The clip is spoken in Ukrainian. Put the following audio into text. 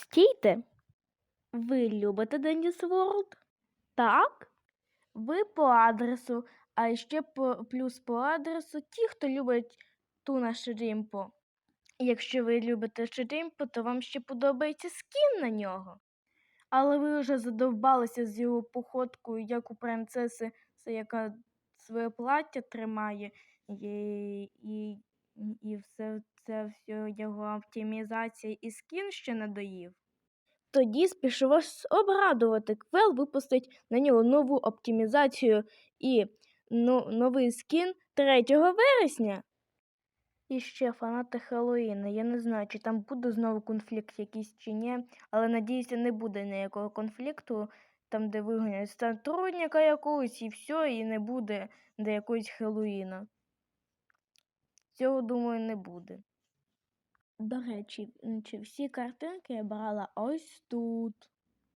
Стійте. Ви любите Деніс Ворлд? Так? Ви по адресу, а ще по, плюс по адресу ті, хто любить Туна Шрімпо. Якщо ви любите Шрімпо, то вам ще подобається скін на нього. Але ви вже задовбалися з його походкою, як у принцеси, це яка своє плаття тримає, і, і все це все його оптимізація і скін ще надоїв. Тоді спішу вас обрадувати. Квел випустить на нього нову оптимізацію і ну, новий скін 3 вересня. І ще фанати Хеллоїна. Я не знаю, чи там буде знову конфлікт якийсь чи ні, але надіюся, не буде ніякого конфлікту, там, де вигонять сотрудника якогось і все, і не буде де якогось Хеллоїна. Цього, думаю, не буде. До речі, чи всі картинки я брала ось тут.